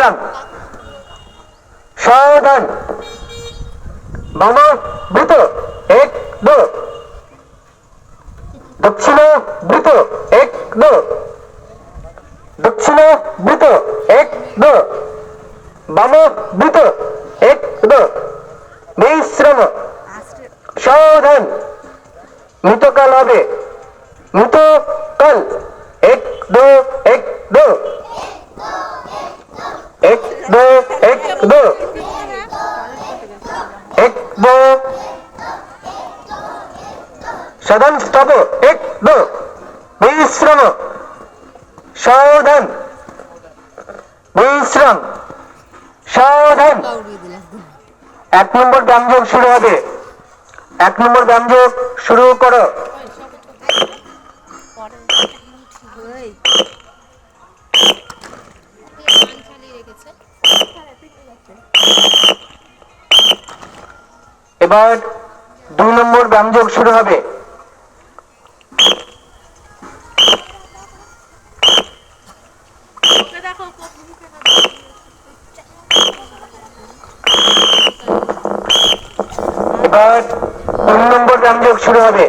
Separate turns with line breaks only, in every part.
বিশ্রাম সাবধান বাম, দ্রুত, এক, দো। দক্ষিণ, দ্রুত, এক, দো। দক্ষিণ, দ্রুত, এক, দো। বাম, দ্রুত, এক, দো। বিশ্রাম সাবধান মৃতকাল হবে। মৃতকাল, এক, দো। এক দো এক দো এক দো সদন স্তব এক দো বিশ্রাম সাবধান বিশ্রাম সাবধান এক নম্বর ব্যায়ামযোগ শুরু হবে এক নম্বর ব্যায়ামযোগ শুরু করো এবার দুই নম্বর ব্যায়ামযোগ শুরু হবে। এবার তিন নম্বর ব্যায়ামযোগ শুরু হবে।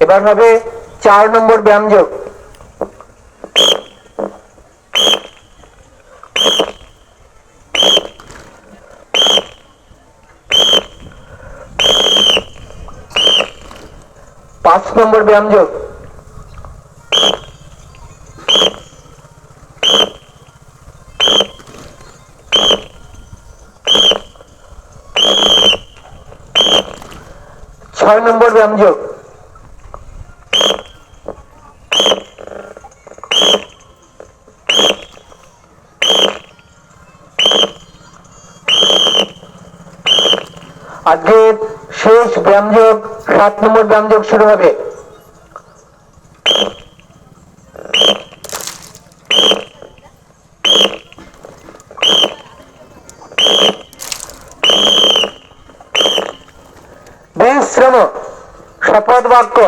এবার হবে চার নম্বর ব্যায়ামযোগ পাঁচ নম্বর ব্যায়ামযোগ ছয় নম্বর ব্যঞ্জক। আজকের শেষ ব্যঞ্জক সাত নম্বর ব্যঞ্জক শুরু হবে। శ్రమ శపథవాక్కు